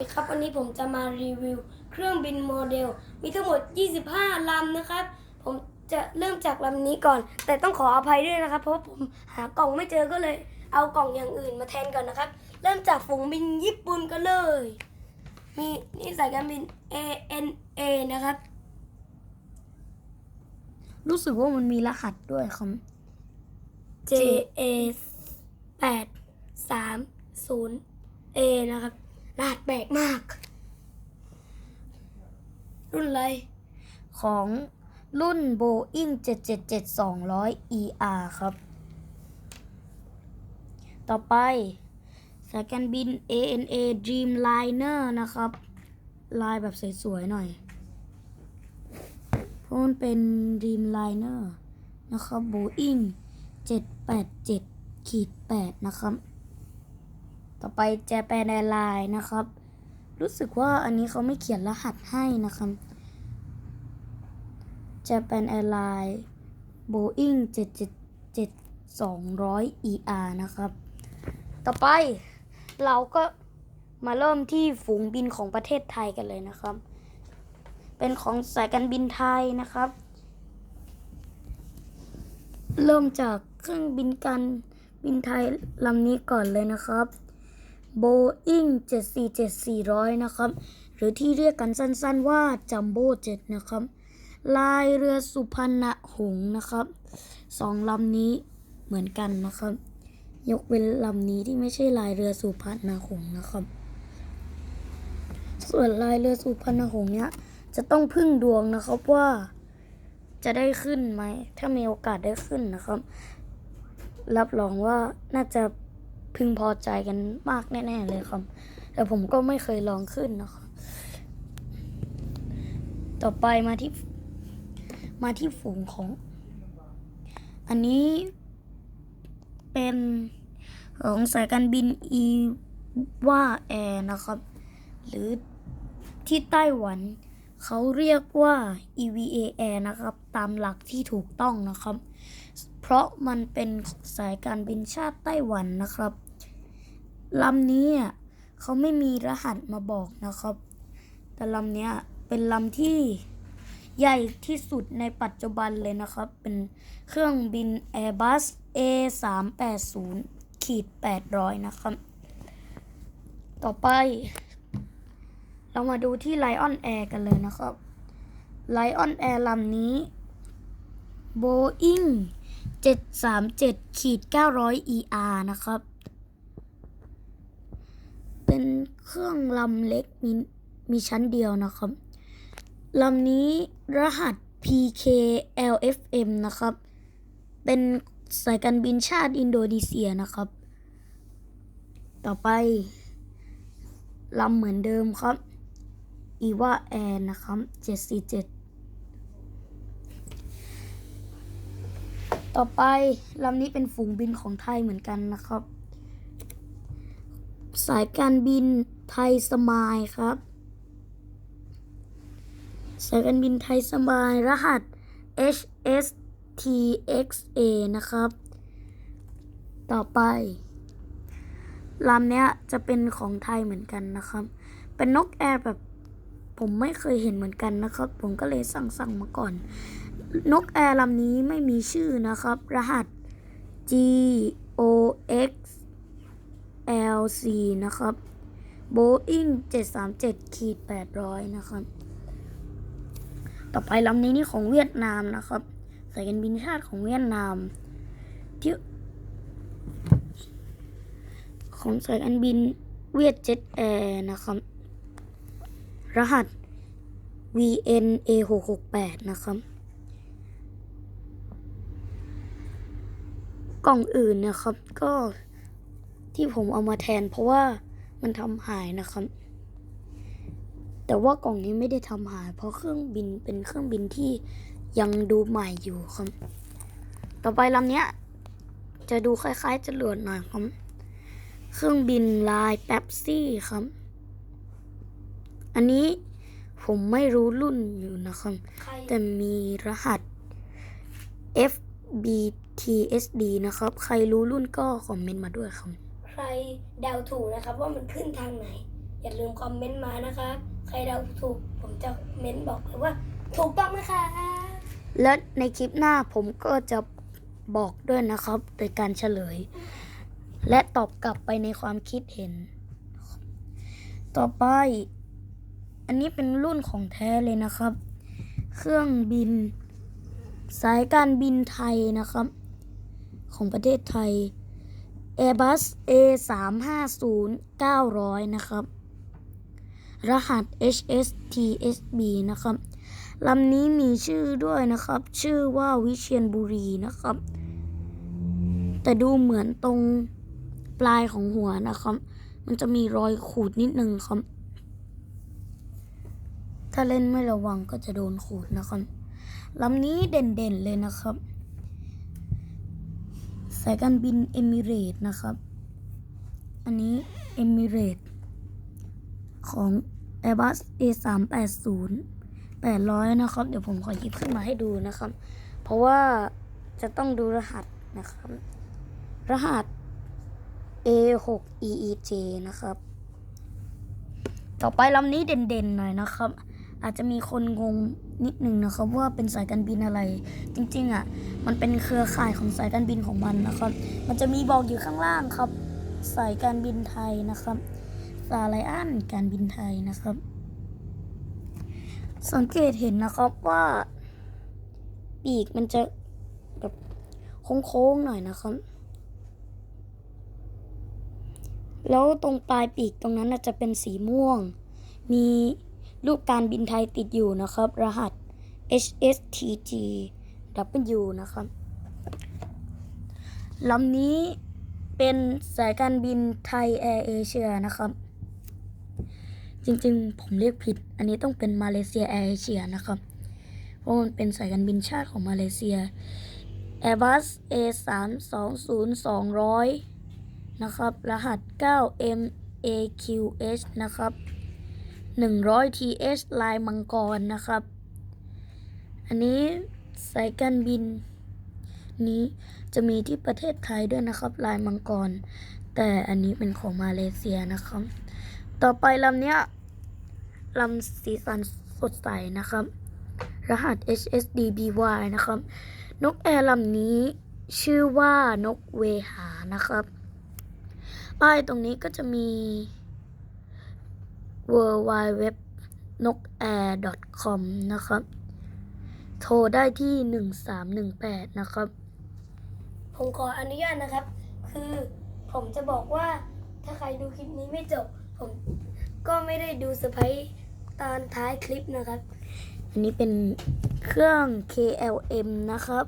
สวัสดีครับวันนี้ผมจะมารีวิวเครื่องบินโมเดล มีทั้งหมด 25 ลำนะครับ ผมจะเริ่มจากลำนี้ก่อน แต่ต้องขออภัยด้วยนะครับ เพราะว่าผมหากล่องไม่เจอก็เลย เอากล่องอย่างอื่นมาแทนก่อนนะครับ เริ่มจากฝูงบินญี่ปุ่นกันเลย มีนี่สายการบิน ANA นะครับ รู้สึกว่ามันมีรหัสด้วยครับ JA 8 3 0 A นะครับ รหัสแปลกมาก รุ่นอะไร ของรุ่น Boeing 777-200 ER ครับ ต่อไปสายการบิน ANA Dreamliner นะครับ ลายแบบสวยๆหน่อยเพราะมันเป็น Dreamliner นะครับ Boeing 787ขีด8นะครับ ต่อไป Japan Airlines นะครับ รู้สึกว่าอันนี้เขาไม่เขียนรหัสให้นะครับ Japan Airlines Boeing 777-200 ER นะครับ ต่อไปเราก็มาเริ่มที่ฝูงบินของประเทศไทยกันเลยนะครับ เป็นของสายการบินไทยนะครับ เริ่มจากเครื่องบินการบินไทยลำนี้ก่อนเลยนะครับ Boeing 747-400 นะครับ หรือที่เรียกกันสั้นๆว่า Jumbo Jet นะครับ ลายเรือสุพรรณหงส์นะครับสองลำนี้เหมือนกันนะครับ ยกเว้นลำนี้ที่ไม่ใช่ลายเรือสุพรรณหงส์นะครับ ส่วนลายเรือสุพรรณหงส์เนี้ยจะต้องพึ่งดวงนะครับว่าจะได้ขึ้นไหม ถ้ามีโอกาสได้ขึ้นนะครับ รับรองว่าน่าจะ พึงพอใจกันมากแน่ๆเลยครับ แต่ผมก็ไม่เคยลองขึ้นนะครับต่อไปมาที่ มาที่ฝูงของ อันนี้เป็นของสายการบินอีว่าแอร์นะครับ หรือที่ไต้หวันเขาเรียกว่า EVA Air นะครับ ตามหลักที่ถูกต้องนะครับ เพราะมันเป็นสายการบินชาติไต้หวันนะครับ ลำนี้อะเขาไม่มีรหัสมาบอกนะครับ แต่ลำนี้เป็นลำที่ใหญ่ที่สุดในปัจจุบันเลยนะครับ เป็นเครื่องบิน Airbus A380 ขีด800 นะครับ ต่อไป เรามาดูที่ Lion Air กันเลยนะครับ Lion Air ลำนี้ Boeing 737ขีด900 ER นะครับ เป็นเครื่องลำเล็กมีมีชั้นเดียวนะครับลำนี้รหัส PKLFM นะครับ เป็นสายการบินชาติอินโดนีเซียนะครับ ต่อไปลำเหมือนเดิมครับอีว่าแอร์นะครับ747 ต่อไปลำนี้เป็นฝูงบินของไทยเหมือนกันนะครับ สายการบินไทยสมายครับ สายการบินไทยสมายรหัส HSTXA นะครับ ต่อไปลำเนี้ยจะเป็นของไทยเหมือนกันนะครับ เป็นนกแอร์แบบผมไม่เคยเห็นเหมือนกันนะครับ ผมก็เลยสั่งสั่งมาก่อน นกแอร์ลำนี้ไม่มีชื่อนะครับ รหัส G O X L C นะครับ Boeing 737ขีด800 นะครับ ต่อไปลำนี้นี่ของเวียดนามนะครับ สายการบินชาติของเวียดนาม ที่ ของสายการบินเวียดเจ็ตแอร์นะครับ รหัส VNA 668นะครับ กล่องอื่นนะครับก็ ที่ผมเอามาแทน เพราะว่ามันทำหายนะครับ แต่ว่ากล่องนี้ไม่ได้ทำหาย เพราะเครื่องบินเป็นเครื่องบินที่ยังดูใหม่อยู่ครับ ต่อไปลำเนี้ย จะดูคล้ายๆจรวดหน่อยครับ เครื่องบินลายแป๊บซี่ครับ อันนี้ผมไม่รู้รุ่นอยู่นะครับใครแต่มีรหัส FBTSD นะครับ ใครรู้รุ่นก็คอมเมนต์มาด้วยครับใค รเดาถูกนะครับ ว่ามันขึ้นทางไหน อย่าลืมคอมเมนต์มานะครับ ใครเดาถูกผมจะเม้นบอกเลยว่า ถูกต้องนะคะ และในคลิปหน้าผมก็จะบอกด้วยนะครับ โดยการเฉลย และตอบกลับไปในความคิดเห็น ต่อไป อันนี้เป็นรุ่นของแท้เลยนะครับ เครื่องบิน สายการบินไทยนะครับ ของประเทศไทย Airbus A 3 5 0 900 นะครับ รหัส HSTSB นะครับลำนี้มีชื่อด้วยนะครับ ชื่อว่าวิเชียนบุรีนะครับ แต่ดูเหมือนตรงปลายของหัวนะครับ มันจะมีรอยขูดนิดนึงครับ ถ้าเล่นไม่ระวังก็จะโดนขูดนะครับลำนี้เด่นๆเลยนะครับายการบินเอมิเรตนะครับ อันนี้เอมิเรตของ Airbus A380 800 นะครับ เดี๋ยวผมขอหยิบขึ้นมาให้ดูนะครับ เพราะว่าจะต้องดูรหัสนะครับ รหัส A6EEJ นะครับ ต่อไปลำนี้เด่นๆหน่อยนะครับ อาจจะมีคนงง นิดนึงนะครับว่าเป็นสายการบินอะไร จริงๆอะมันเป็นเครือข่ายของสายการบินของมันนะครับ มันจะมีบอกอยู่ข้างล่างครับ สายการบินไทยนะครับสาไลอันการบินไทยนะครับ สังเกตเห็นนะครับว่า ปีกมันจะแบบโค้งๆหน่อยนะครับ แล้วตรงปลายปีกตรงนั้นจะเป็นสีม่วง มี รูปการบินไทยติดอยู่นะครับ รหัส HSTG W นะครับลำนี้เป็นสายการบินไทยแอร์เอเชียนะครับ จริงๆ ผมเรียกผิด อันนี้ต้องเป็นมาเลเซียแอร์เอเชียนะครับ เพราะมันเป็นสายการบินชาติของมาเลเซีย Airbus A 3 2 0 200นะครับ รหัส 9M AQH นะครับ 100 TH ลายมังกรนะครับ อันนี้สายการบินนี้จะมีที่ประเทศไทยด้วยนะครับ ลายมังกร แต่อันนี้เป็นของมาเลเซียนะครับ ต่อไปลำเนี้ยลำสีสันสดใสนะครับ รหัส HSDBY นะครับ นกแอร์ลำนี้ชื่อว่านกเวหานะครับ ป้ายตรงนี้ก็จะมี w w w นก air com นะครับ โทรได้ที่ 1318 นะครับ ผมขออนุญาตนะครับ คือผมจะบอกว่าถ้าใครดูคลิปนี้ไม่จบ ผมก็ไม่ได้ดูเซอร์ไพรส์ตอนท้ายคลิปนะครับ อันนี้เป็นเครื่อง KLM นะครับ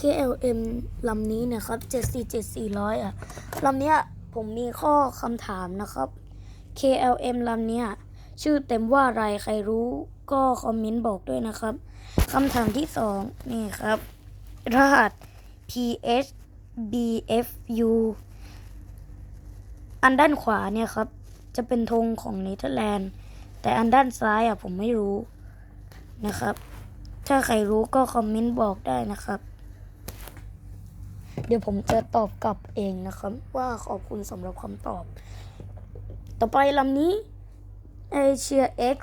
KLM ลำนี้นะครับ 747-400 อะลำเนี้ยผมมีข้อคำถามนะครับ KLM ลำเนี้ยชื่อเต็มว่าอะไรใครรู้ก็คอมเมนต์บอกด้วยนะครับคำถามที่สองนี่ครับ รหัส PHBFU อันด้านขวาเนี่ยครับ จะเป็นธงของเนเธอร์แลนด์ แต่อันด้านซ้ายอะผมไม่รู้นะครับ ถ้าใครรู้ก็คอมเมนต์บอกได้นะครับ เดี๋ยวผมจะตอบกลับเองนะครับ ว่าขอบคุณสำหรับคำตอบ ต่อไปลำนี้ Asia X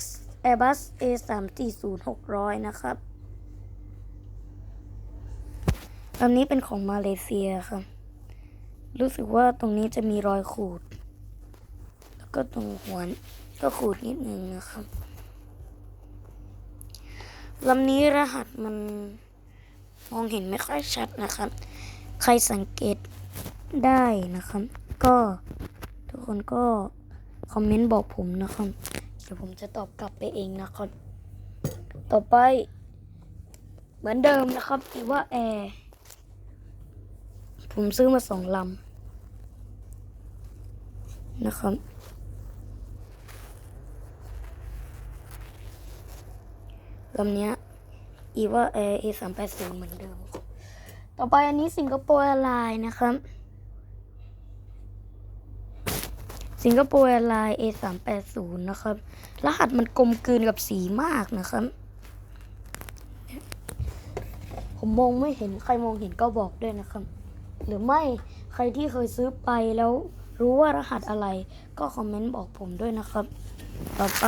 Airbus A 3 4 0 600 นะครับลำนี้เป็นของมาเลเซียครับ รู้สึกว่าตรงนี้จะมีรอยขูด แล้วก็ตรงหัวก็ขูดนิดนึงนะครับลำนี้รหัสมันมองเห็นไม่ค่อยชัดนะครับ ใครสังเกตได้นะครับ ก็ทุกคนก็ คอมเมนต์บอกผมนะครับ เดี๋ยวผมจะตอบกลับไปเองนะครับ ต่อไป เหมือนเดิมนะครับอีว่าแอร์ผมซื้อมาสองลำนะครับลำเนี้ยอีว่าแอร์เอสามแปดศูนย์เหมือนเดิม ต่อไปอันนี้สิงคโปร์แอร์ไลน์นะครับ สิงคโปร์แอร์ไลน์ A สามแปดศูนย์นะครับ รหัสมันกลมกลืนกับสีมากนะครับ ผมมองไม่เห็นใครมองเห็นก็บอกด้วยนะครับ หรือไม่ใครที่เคยซื้อไปแล้วรู้ว่ารหัสอะไรก็คอมเมนต์บอกผมด้วยนะครับ ต่อไป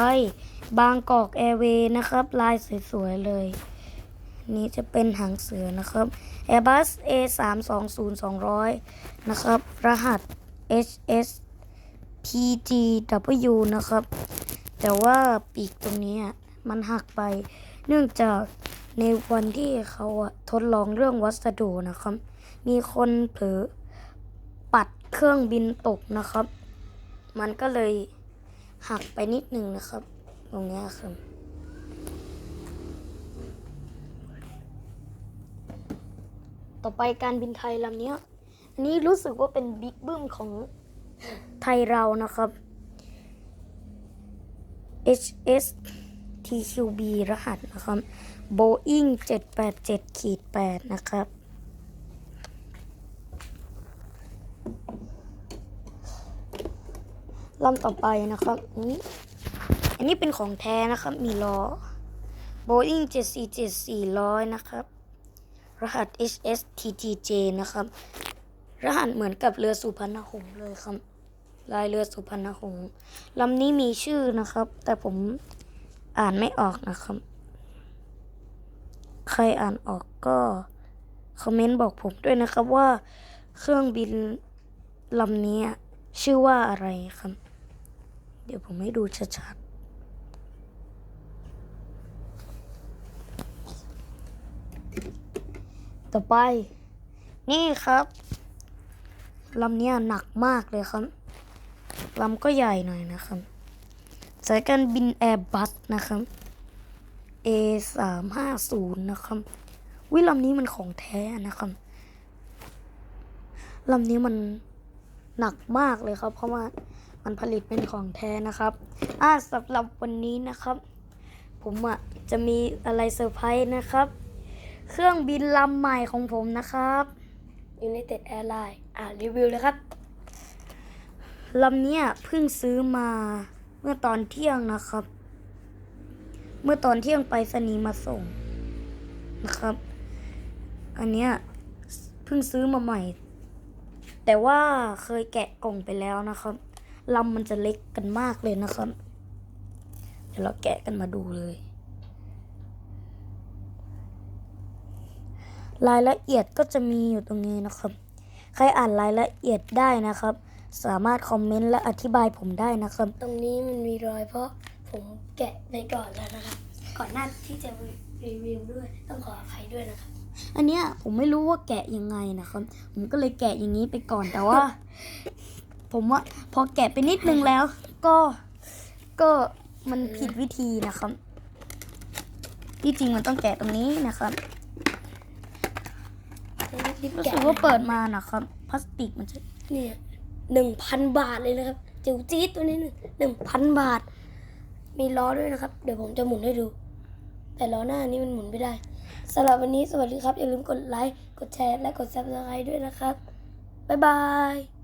บางกอกแอร์เวย์นะครับ ลายสวยๆเลย นี่จะเป็นหางเสือนะครับ Airbus A 3 2 0 200 นะครับ รหัส HS PGW นะครับ แต่ว่าปีกตรงนี้มันหักไป เนื่องจากในวันที่เขาทดลองเรื่องวัสดุนะครับ มีคนเผลอปัดเครื่องบินตกนะครับ มันก็เลยหักไปนิดหนึ่งนะครับ ตรงนี้ครับต่อไปการบินไทยลำนี้อันนี้รู้สึกว่าเป็นบิ๊กบึ้มของ ไทยเรานะครับ HS TQB รหัสนะครับ Boeing 787ขีด8นะครับ ลำต่อไปนะครับอันนี้อันนี้เป็นของแท้นะครับ มีล้อ Boeing 747 400 นะครับ รหัส HS TTJ นะครับ รหัสเหมือนกับเรือสุพรรณหงส์เลยครับ ลายเรือสุพรรณหงส์ลำนี้มีชื่อนะครับ แต่ผมอ่านไม่ออกนะครับ ใครอ่านออกก็คอมเมนต์บอกผมด้วยนะครับว่าเครื่องบินลำนี้ชื่อว่าอะไรครับ เดี๋ยวผมให้ดูชัดๆ ต่อไป นี่ครับ ลำเนี้ยหนักมากเลยครับลำก็ใหญ่หน่อยนะครับสายการบินแอร์บัสนะครับ A สามห้าศูนย์นะครับวิลำนี้มันของแท้นะครับลำนี้มันหนักมากเลยครับ เพราะว่ามันผลิตเป็นของแท้นะครับอ่าสำหรับวันนี้นะครับ ผมอะจะมีอะไรเซอร์ไพรส์นะครับ เครื่องบินลำใหม่ของผมนะครับ United Airlines อ่ารีวิวเลยครับลำเนี้ยเพิ่งซื้อมาเมื่อตอนเที่ยงนะครับ เมื่อตอนเที่ยงไปรษณีย์มาส่งนะครับ อันเนี้ยเพิ่งซื้อมาใหม่ แต่ว่าเคยแกะกล่องไปแล้วนะครับลำมันจะเล็กกันมากเลยนะครับ เดี๋ยวเราแกะกันมาดูเลย รายละเอียดก็จะมีอยู่ตรงนี้นะครับ ใครอ่านรายละเอียดได้นะครับ สามารถคอมเมนต์และอธิบายผมได้นะครับ ตรงนี้มันมีรอยเพราะผมแกะไปก่อนแล้วนะครับ ก่อนหน้าที่จะรีวิวด้วยต้องขออภัยด้วยนะครับ อันเนี้ยผมไม่รู้ว่าแกะยังไงนะครับ ผมก็เลยแกะอย่างนี้ไปก่อนแต่ว่า ผมว่าพอแกะไปนิดนึงแล้ว ก็ก็มันผิดวิธีนะครับ ที่จริงมันต้องแกะตรงนี้นะครับ รีบรู้แกะสึกว่าเปิดมานะครับพลาสติกมันจะเนี่ยหนึ่งพันบาทเลยนะครับ จิ๋วจี๊ดตัวนี้หนึ่งหนึ่งพันบาท มีล้อด้วยนะครับ เดี๋ยวผมจะหมุนให้ดู แต่ล้อหน้านี้มันหมุนไม่ได้สำหรับวันนี้สวัสดีครับ อย่าลืมกดไลค์ กดแชร์ และกดซับสไครต์ด้วยนะครับ บ๊ายบาย